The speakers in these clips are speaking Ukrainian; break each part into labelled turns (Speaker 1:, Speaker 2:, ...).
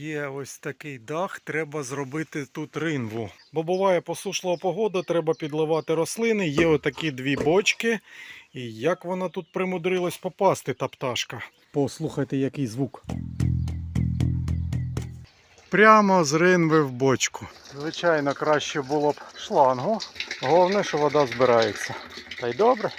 Speaker 1: Є ось такий дах, треба зробити тут ринву. Бо буває посушлива погода, треба підливати рослини. Є отакі дві бочки. І як вона тут примудрилась попасти, та пташка. Послухайте, який звук. Прямо з ринви в бочку. Звичайно, краще було б шлангу. Головне, що вода збирається. Та й добре.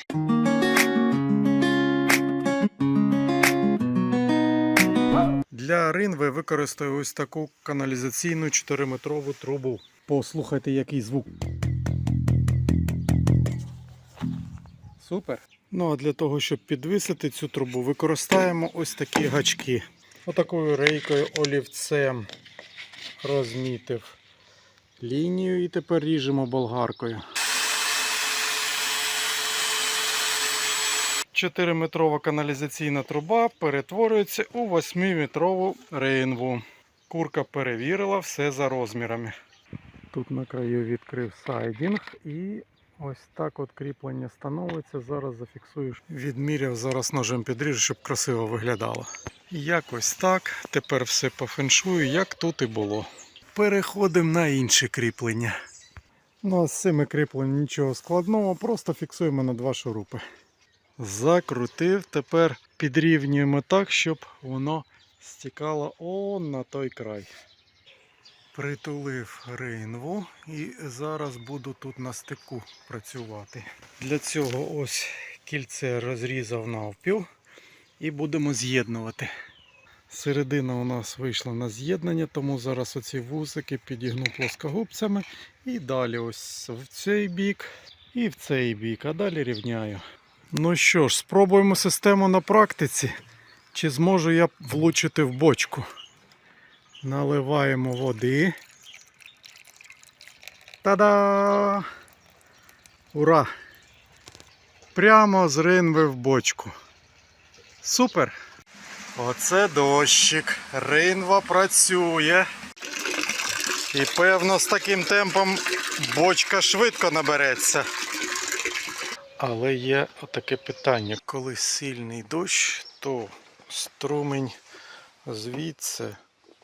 Speaker 1: Для ринви використаю ось таку каналізаційну 4-метрову трубу. Послухайте, який звук. Супер. Ну а для того, щоб підвисити цю трубу, використаємо ось такі гачки. Отакою рейкою олівцем розмітив лінію і тепер ріжемо болгаркою. 4-метрова каналізаційна труба перетворюється у 8-метрову рейнву. Курка перевірила все за розмірами. Тут на краю відкрив сайдінг і ось так от кріплення становиться. Зараз зафіксуєш. Відміряв зараз ножем підріжу, щоб красиво виглядало. Якось так. Тепер все по феншую, як тут і було. Переходимо на інше кріплення. Ну а з цими кріпленнями нічого складного, просто фіксуємо на два шурупи. Закрутив, тепер підрівнюємо так, щоб воно стікало он на той край. Притулив рейнву і зараз буду тут на стику працювати. Для цього ось кільце розрізав навпіл і будемо з'єднувати. Середина у нас вийшла на з'єднання, тому зараз оці вузики підігну плоскогубцями і далі ось в цей бік і в цей бік, а далі рівняю. Ну що ж, спробуємо систему на практиці. Чи зможу я влучити в бочку? Наливаємо води. Та-да! Ура! Прямо з ринви в бочку. Супер! Оце дощик. Ринва працює. І певно з таким темпом бочка швидко набереться. Але є таке питання. Коли сильний дощ, то струмень звідси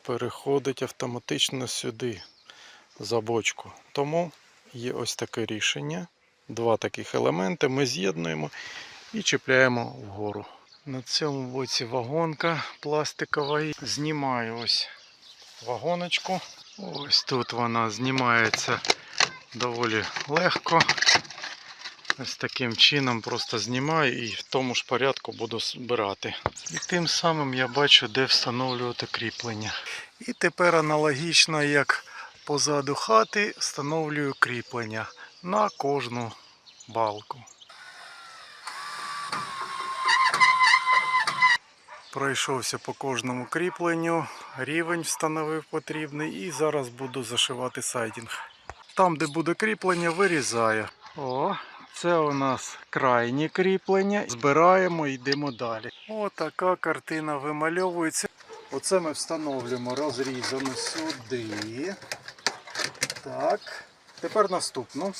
Speaker 1: переходить автоматично сюди за бочку. Тому є ось таке рішення. Два таких елементи ми з'єднуємо і чіпляємо вгору. На цьому боці вагонка пластикова. Знімаю ось вагоночку. Ось тут вона знімається доволі легко. Ось таким чином просто знімаю і в тому ж порядку буду збирати. І тим самим я бачу, де встановлювати кріплення. І тепер аналогічно, як позаду хати, встановлюю кріплення на кожну балку. Пройшовся по кожному кріпленню, рівень встановив потрібний і зараз буду зашивати сайдінг. Там, де буде кріплення, вирізаю. О, це у нас крайні кріплення. Збираємо і йдемо далі. Отака картина вимальовується. Оце ми встановлюємо розрізано сюди. Так. Тепер наступну.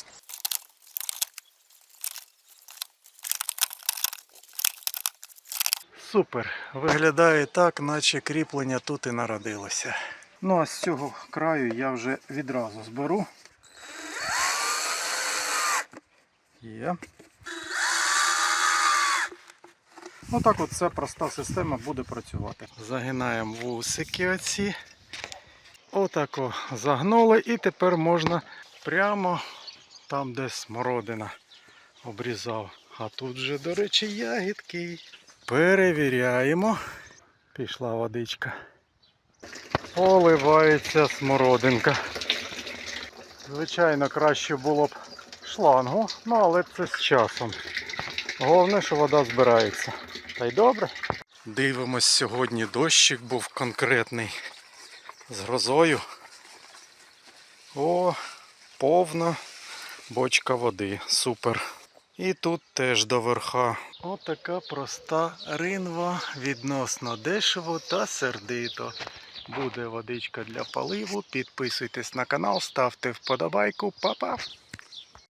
Speaker 1: Супер. Виглядає так, наче кріплення тут і народилося. Ну а з цього краю я вже відразу зберу. Є. Отак от ця проста система буде працювати. Загинаємо вусики оці. Отако загнули і тепер можна прямо там, де смородина обрізав. А тут вже, до речі, ягідки. Перевіряємо. Пішла водичка. Поливається смородинка. Звичайно, краще було б шлангу, ну але це з часом. Головне, що вода збирається. Та й добре. Дивимось сьогодні дощик був конкретний. З грозою. О, повна бочка води. Супер. І тут теж до верха. Отака проста ринва, відносно дешево та сердито. Буде водичка для поливу. Підписуйтесь на канал, ставте вподобайку. Па-па!